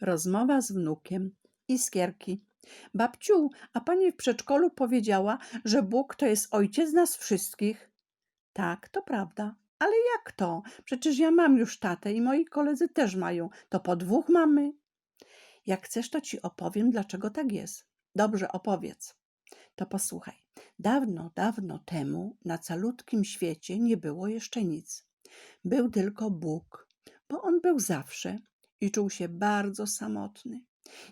Rozmowa z wnukiem. Iskierki. Babciu, a pani w przedszkolu powiedziała, że Bóg to jest ojciec nas wszystkich. Tak, to prawda. Ale jak to? Przecież ja mam już tatę i moi koledzy też mają. To po dwóch mamy. Jak chcesz, to ci opowiem, dlaczego tak jest. Dobrze, opowiedz. To posłuchaj. Dawno, dawno temu na calutkim świecie nie było jeszcze nic. Był tylko Bóg, bo on był zawsze i czuł się bardzo samotny.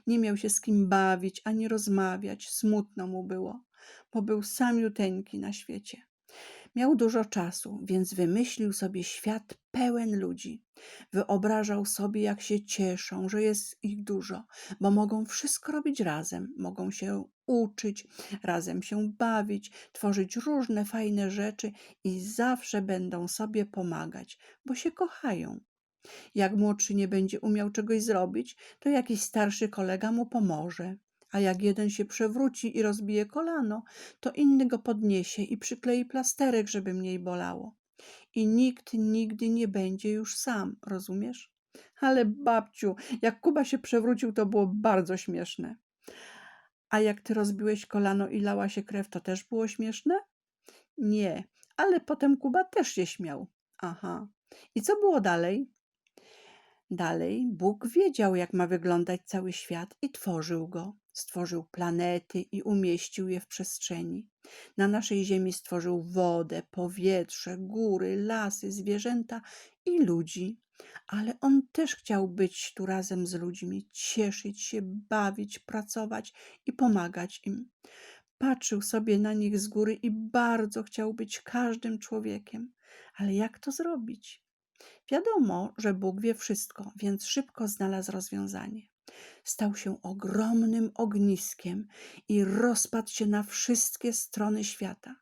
Nie miał się z kim bawić ani rozmawiać, smutno mu było, bo był samiuteńki na świecie. Miał dużo czasu, więc wymyślił sobie świat pełen ludzi. Wyobrażał sobie, jak się cieszą, że jest ich dużo, bo mogą wszystko robić razem, mogą się uczyć, razem się bawić, tworzyć różne fajne rzeczy i zawsze będą sobie pomagać, bo się kochają. Jak młodszy nie będzie umiał czegoś zrobić, to jakiś starszy kolega mu pomoże. A jak jeden się przewróci i rozbije kolano, to inny go podniesie i przyklei plasterek, żeby mniej bolało. I nikt nigdy nie będzie już sam, rozumiesz? Ale babciu, jak Kuba się przewrócił, to było bardzo śmieszne. A jak ty rozbiłeś kolano i lała się krew, to też było śmieszne? Nie, ale potem Kuba też się śmiał. Aha. I co było dalej? Dalej, Bóg wiedział, jak ma wyglądać cały świat i tworzył go. Stworzył planety i umieścił je w przestrzeni. Na naszej Ziemi stworzył wodę, powietrze, góry, lasy, zwierzęta i ludzi. Ale on też chciał być tu razem z ludźmi, cieszyć się, bawić, pracować i pomagać im. Patrzył sobie na nich z góry i bardzo chciał być każdym człowiekiem. Ale jak to zrobić? Wiadomo, że Bóg wie wszystko, więc szybko znalazł rozwiązanie. Stał się ogromnym ogniskiem i rozpadł się na wszystkie strony świata.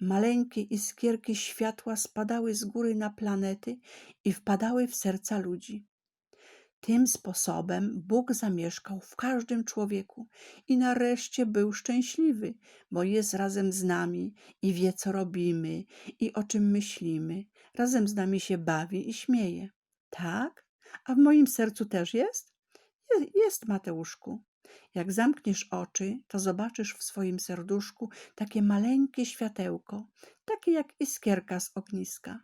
Maleńkie iskierki światła spadały z góry na planety i wpadały w serca ludzi. Tym sposobem Bóg zamieszkał w każdym człowieku i nareszcie był szczęśliwy, bo jest razem z nami i wie, co robimy i o czym myślimy. Razem z nami się bawi i śmieje. Tak? A w moim sercu też jest? Je- Jest, Mateuszku. Jak zamkniesz oczy, to zobaczysz w swoim serduszku takie maleńkie światełko, takie jak iskierka z ogniska.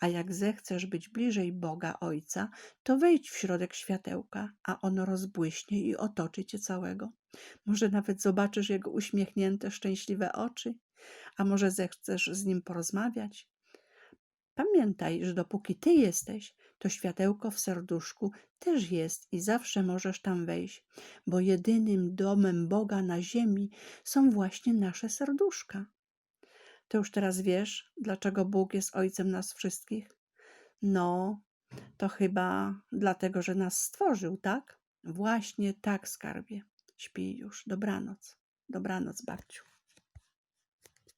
A jak zechcesz być bliżej Boga Ojca, to wejdź w środek światełka, a ono rozbłyśnie i otoczy cię całego. Może nawet zobaczysz jego uśmiechnięte, szczęśliwe oczy, a może zechcesz z nim porozmawiać. Pamiętaj, że dopóki ty jesteś, to światełko w serduszku też jest i zawsze możesz tam wejść, bo jedynym domem Boga na ziemi są właśnie nasze serduszka. To już teraz wiesz, dlaczego Bóg jest Ojcem nas wszystkich? No, to chyba dlatego, że nas stworzył, tak? Właśnie tak, skarbie. Śpij już. Dobranoc. Dobranoc, babciu.